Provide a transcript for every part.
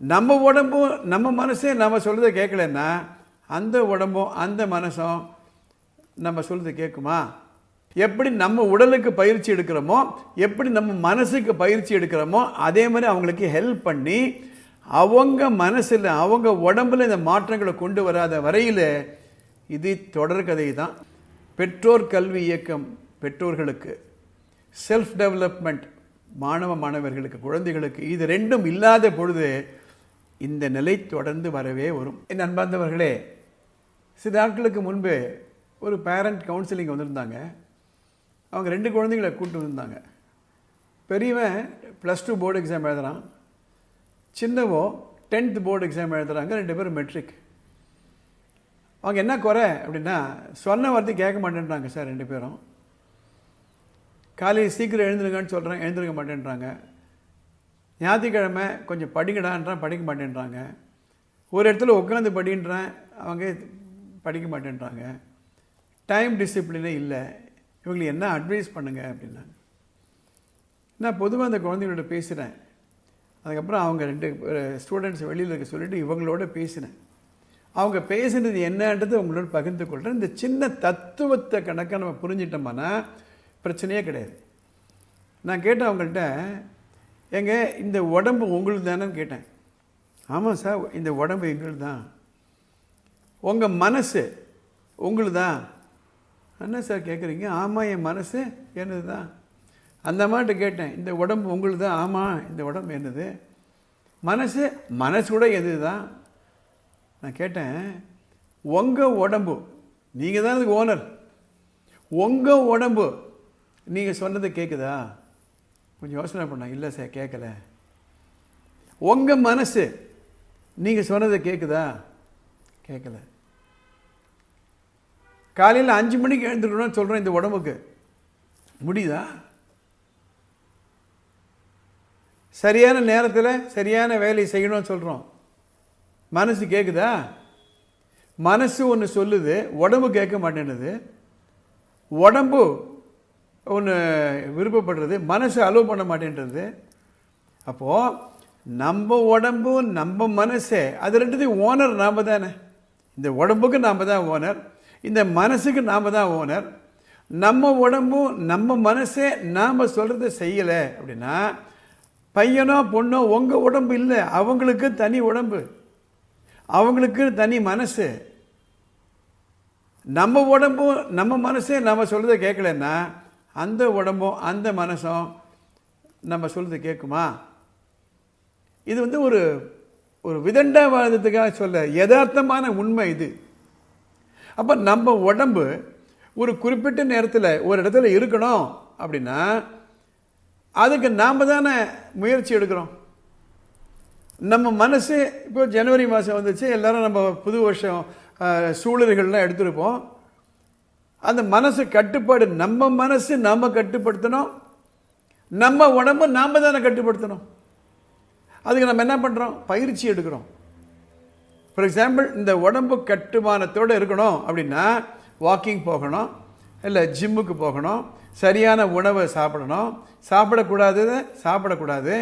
நம்ம உடம்பும் நம்ம மனசே நம்ம சொல்கிறத கேட்கலன்னா அந்த உடம்பும் அந்த மனசும் நம்ம சொல்கிறது கேட்குமா? எப்படி நம்ம உடலுக்கு பயிற்சி எடுக்கிறோமோ எப்படி நம்ம மனசுக்கு பயிற்சி எடுக்கிறோமோ அதே மாதிரி அவங்களுக்கு ஹெல்ப் பண்ணி அவங்க மனசில் அவங்க உடம்புல இந்த மாற்றங்களை கொண்டு வராத வரையில் இது தொடர்கதை தான் பெற்றோர் கல்வி இயக்கம் பெற்றோர்களுக்கு செல்ஃப் டெவலப்மெண்ட் மாணவ மாணவர்களுக்கு குழந்தைகளுக்கு இது ரெண்டும் இல்லாத பொழுது இந்த நிலை தொடர்ந்து வரவே வரும். என் அன்பார்ந்தவர்களே சில நாட்களுக்கு முன்பு ஒரு பேரண்ட் கவுன்சிலிங் வந்திருந்தாங்க. அவங்க ரெண்டு குழந்தைங்களை கூப்பிட்டு வந்திருந்தாங்க. பெரியவன் ப்ளஸ் டூ போர்டு எக்ஸாம் எழுதுகிறான் சின்னவோ டென்த் போர்டு எக்ஸாம் எழுதுகிறாங்க ரெண்டு பேரும் மெட்ரிக் அவங்க என்ன குறை அப்படின்னா சொன்ன வார்த்தை கேட்க மாட்டேன்றாங்க சார் ரெண்டு பேரும். காலையில் சீக்கிரம் எழுந்துருங்கன்னு சொல்கிறேன் எழுந்திருக்க மாட்டேன்றாங்க. ஞாயிற்றுக்கிழமை கொஞ்சம் படிக்கடான்றான் படிக்க மாட்டேன்றாங்க. ஒரு இடத்துல உட்காந்து படின்றேன் அவங்க படிக்க மாட்டேன்றாங்க. டைம் டிசிப்ளினே இல்லை. இவங்களுக்கு என்ன அட்வைஸ் பண்ணுங்கள் அப்படின்னாங்க நான் பொதுவாக அந்த குழந்தைங்களோட பேசுகிறேன் அதுக்கப்புறம் அவங்க ரெண்டு ஸ்டூடெண்ட்ஸ் வெளியில் இருக்க சொல்லிவிட்டு இவங்களோட பேசினேன் அவங்க பேசுனது என்னன்றது உங்களோட பகிர்ந்து கொள்கிறேன் இந்த சின்ன தத்துவத்தை கணக்காக நம்ம புரிஞ்சிட்டோம்னா பிரச்சனையே கிடையாது. நான் கேட்டேன் அவங்கள்ட்ட ஏங்க இந்த உடம்பு உங்களுக்கு தானேன்னு கேட்டேன். ஆமாம் சார் இந்த உடம்பு எங்களுக்கு தான் உங்கள் மனசு உங்களுக்கு தான் என்ன சார் கேட்குறீங்க ஆமாம் என் மனசு என்னது தான் அந்த அம்மாட்ட கேட்டேன் இந்த உடம்பு உங்களுக்கு தான் ஆமாம் இந்த உடம்பு என்னது? மனசு மனசு கூட எது தான் நான் கேட்டேன் உங்கள் உடம்பு நீங்கள் தான் அதுக்கு ஓனர் உங்கள் உடம்பு நீங்கள் சொன்னது கேட்குதா கொஞ்சம் யோசனை பண்ணேன் இல்லை சார் கேட்கல உங்கள் மனசு நீங்கள் சொன்னதை கேட்குதா கேட்கல காலையில் அஞ்சு மணிக்கு எழுந்துக்கணும்னு சொல்கிறேன் இந்த உடம்புக்கு. முடியுதா? சரியான நேரத்தில் சரியான வேலையை செய்யணும்னு சொல்கிறோம் மனசு கேட்குதா மனசு ஒன்று சொல்லுது உடம்பு கேட்க மாட்டேன்னுது. உடம்பு ஒன்று விருப்பப்படுறது மனசு அலோவ் பண்ண மாட்டேன்றது. அப்போது நம்ம உடம்பும் நம்ம மனசே அது ரெண்டுத்தையும் ஓனர் நாம் தானே. இந்த உடம்புக்கு நாம் தான் ஓனர் இந்த மனசுக்கு நாம் தான் ஓனர் நம்ம உடம்பும் நம்ம மனசே நாம் சொல்கிறத செய்யலை அப்படின்னா பையனோ பொண்ணோ உங்கள் உடம்பு இல்லை அவங்களுக்கு தனி உடம்பு. அவங்களுக்கு தனி மனசு. நம்ம உடம்பும் நம்ம மனசே நம்ம சொல்கிறத கேட்கலன்னா அந்த உடம்பும் அந்த மனசும் நம்ம சொல்கிறத கேட்குமா? இது வந்து ஒரு ஒரு விதண்டாவாதத்துக்காக சொல்ல யதார்த்தமான உண்மை இது. அப்போ நம்ம உடம்பு ஒரு குறிப்பிட்ட நேரத்தில் ஒரு இடத்துல இருக்கணும் அப்படின்னா அதுக்கு நாம் தானே முயற்சி எடுக்கிறோம். நம்ம மனசு இப்போ ஜனவரி மாதம் வந்துச்சு எல்லோரும் நம்ம புது வருஷம் சூழல்கள்லாம் எடுத்திருப்போம். அந்த மனசு கட்டுப்பாடு நம்ம மனசு நாம் கட்டுப்படுத்தணும். நம்ம உடம்பு நாம் தானே கட்டுப்படுத்தணும். அதுக்கு நம்ம என்ன பண்ணுறோம் பயிற்சி எடுக்கிறோம். ஃபார் எக்ஸாம்பிள் இந்த உடம்பு கட்டுமானத்தோடு இருக்கணும் அப்படின்னா வாக்கிங் போகணும் இல்லை ஜிம்முக்கு போகணும் சரியான உணவை சாப்பிடணும். சாப்பிடக்கூடாது சாப்பிடக்கூடாது.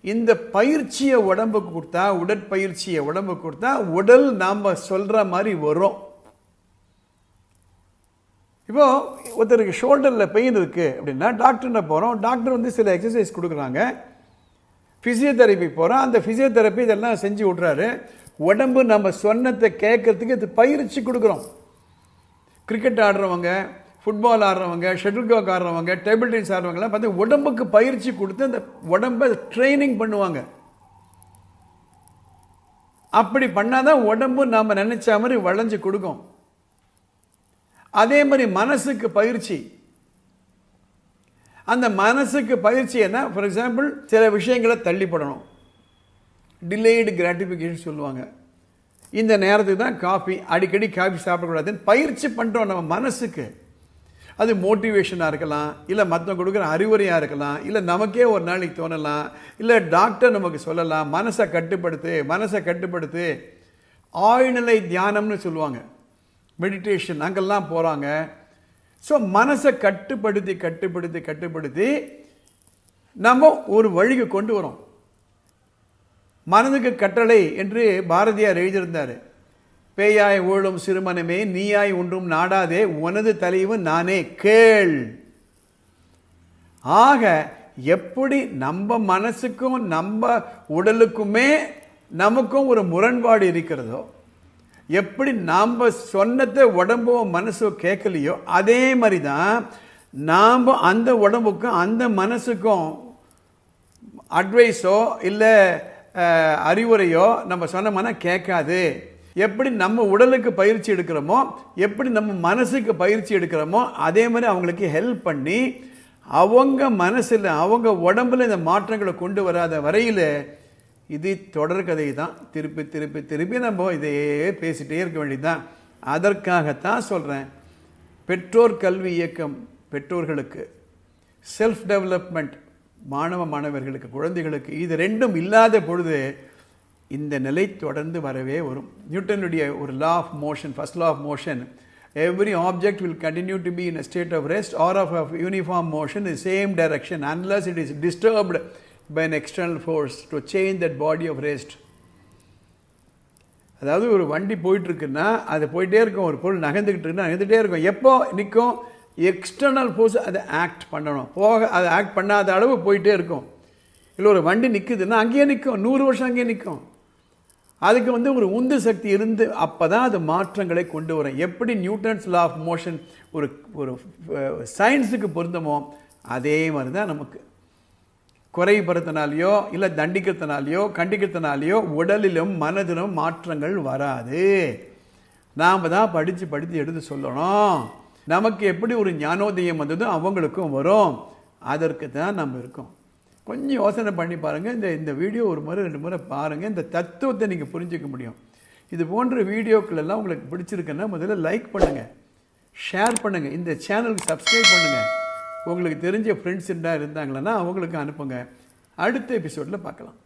இந்த பயிற்சியை உடம்புக்கு கொடுத்தா உடற்பயிற்சியை உடம்புக்கு கொடுத்தா உடல் நாம் சொல்கிற மாதிரி வரும். இப்போ ஒருத்தருக்கு ஷோல்டரில் பெயின் இருக்குது அப்படின்னா டாக்டர்கிட்ட போகிறோம் டாக்டர் வந்து சில எக்ஸசைஸ் கொடுக்குறாங்க. ஃபிசியோதெரப்பி போகிறோம் அந்த ஃபிசியோதெரப்பி இதெல்லாம் செஞ்சு விட்றாரு உடம்பு நம்ம சொன்னத்தை கேட்கறதுக்கு இது பயிற்சி கொடுக்குறோம். கிரிக்கெட் ஆடுறவங்க ஃபுட்பால் ஆடுறவங்க ஷட்டில் காக் ஆடுறவங்க டேபிள் டென்னிஸ் ஆடுறவங்கலாம் பார்த்து உடம்புக்கு பயிற்சி கொடுத்து அந்த உடம்பை ட்ரைனிங் பண்ணுவாங்க. அப்படி பண்ணாதான் உடம்பு நாம் நினச்ச மாதிரி வளைஞ்சு கொடுக்கும். அதே மாதிரி மனசுக்கு பயிற்சி. அந்த மனசுக்கு பயிற்சி என்ன? ஃபார் எக்ஸாம்பிள் சில விஷயங்களை தள்ளிப்படணும். டிலேடு கிராட்டிஃபிகேஷன் சொல்லுவாங்க. இந்த நேரத்துக்கு தான் காஃபி அடிக்கடி காஃபி சாப்பிடக்கூடாதுன்னு பயிற்சி பண்ணுறோம் நம்ம மனசுக்கு. அது மோட்டிவேஷனாக இருக்கலாம் இல்லை மற்றவங்க கொடுக்குற அறிவுரையாக இருக்கலாம் இல்லை நமக்கே ஒரு நாளைக்கு தோணலாம் இல்லை டாக்டர் நமக்கு சொல்லலாம் மனசை கட்டுப்படுத்து மனசை கட்டுப்படுத்து. ஆழ்நிலை தியானம்னு சொல்லுவாங்க. மெடிடேஷன் அங்கெல்லாம் போகிறாங்க ஸோ மனசை கட்டுப்படுத்தி கட்டுப்படுத்தி கட்டுப்படுத்தி நம்ம ஒரு வழிக்கு கொண்டு வரோம். மனதுக்கு கட்டளை என்று பாரதியார் எழுதியிருந்தார். பேயாய் ஊழும் சிறுமனமே நீயாய் ஒன்றும் நாடாதே உனது தலைவன் நானே கேள். ஆக எப்படி நம்ம மனசுக்கும் நம்ம உடலுக்குமே நமக்கும் ஒரு முரண்பாடு இருக்கிறதோ எப்படி நாம் சொன்னதை உடம்போ மனசோ கேட்கலையோ அதே மாதிரி தான் நாம் அந்த உடம்புக்கும் அந்த மனசுக்கும் அட்வைஸோ இல்லை அறிவுரையோ நம்ம சொன்னோம்னா கேட்காது. எப்படி நம்ம உடலுக்கு பயிற்சி எடுக்கிறோமோ எப்படி நம்ம மனசுக்கு பயிற்சி எடுக்கிறோமோ அதே மாதிரி அவங்களுக்கு ஹெல்ப் பண்ணி அவங்க மனசில் அவங்க உடம்புல இந்த மாற்றங்களை கொண்டு வராத வரையில் இது தொடர்கதை தான் திருப்பி திருப்பி திருப்பி நம்ம இதையே பேசிகிட்டே இருக்க வேண்டியதுதான். அதற்காகத்தான் சொல்கிறேன் பெற்றோர் கல்வி இயக்கம் பெற்றோர்களுக்கு செல்ஃப் டெவலப்மெண்ட் மாணவ மாணவர்களுக்கு குழந்தைகளுக்கு இது ரெண்டும் இல்லாத பொழுது இந்த நிலை தொடர்ந்து வரவே வரும். நியூட்டனுடைய ஒரு law of motion first law of motion every object will continue to be in a state of rest or of of uniform motion in same direction unless it is disturbed by an external force to change that body of rest அதாவது ஒரு வண்டி போயிட்டுருக்குன்னா அது போயிட்டே இருக்கும். ஒரு பொருள் நகர்ந்துக்கிட்டு இருக்குன்னா இருக்கும். எப்போ நிற்கும்? எக்ஸ்டர்னல் ஃபோர்ஸ் அதை ஆக்ட் பண்ணணும். போக அதை ஆக்ட் பண்ணாத அளவு போயிட்டே இருக்கும். இல்லை ஒரு வண்டி நிற்குதுன்னா அங்கேயே நிற்கும் நூறு வருஷம் அங்கேயே நிற்கும் அதுக்கு வந்து ஒரு உந்து சக்தி இருந்து அப்போ தான் அது மாற்றங்களை கொண்டு வரும். எப்படி நியூட்டன்ஸ் லா ஆஃப் மோஷன் ஒரு ஒரு சயின்ஸுக்கு பொருந்தமோ அதே மாதிரி தான் நமக்கு. குறைபடுத்தினாலேயோ இல்லை தண்டிக்கிறதுனாலையோ கண்டிக்கிறதுனாலையோ உடலிலும் மனதிலும் மாற்றங்கள் வராது. நாம் தான் படித்து படித்து எடுத்து சொல்லணும். நமக்கு எப்படி ஒரு ஞானோதயம் வந்ததோ அவங்களுக்கும் வரும். அதற்கு தான் நம்ம இருக்கோம். கொஞ்சம் யோசனை பண்ணி பாருங்கள் இந்த இந்த வீடியோ ஒரு முறை ரெண்டு முறை பாருங்கள் இந்த தத்துவத்தை நீங்கள் புரிஞ்சிக்க முடியும். இது போன்ற வீடியோக்களெல்லாம் உங்களுக்கு பிடிச்சிருக்குன்னா முதல்ல லைக் பண்ணுங்கள் ஷேர் பண்ணுங்கள் இந்த சேனலுக்கு சப்ஸ்கிரைப் பண்ணுங்கள் உங்களுக்கு தெரிஞ்ச ஃப்ரெண்ட்ஸ் என்ன இருந்தாங்களன்னா அவங்களுக்கு அனுப்புங்க. அடுத்த எபிசோடில் பார்க்கலாம்.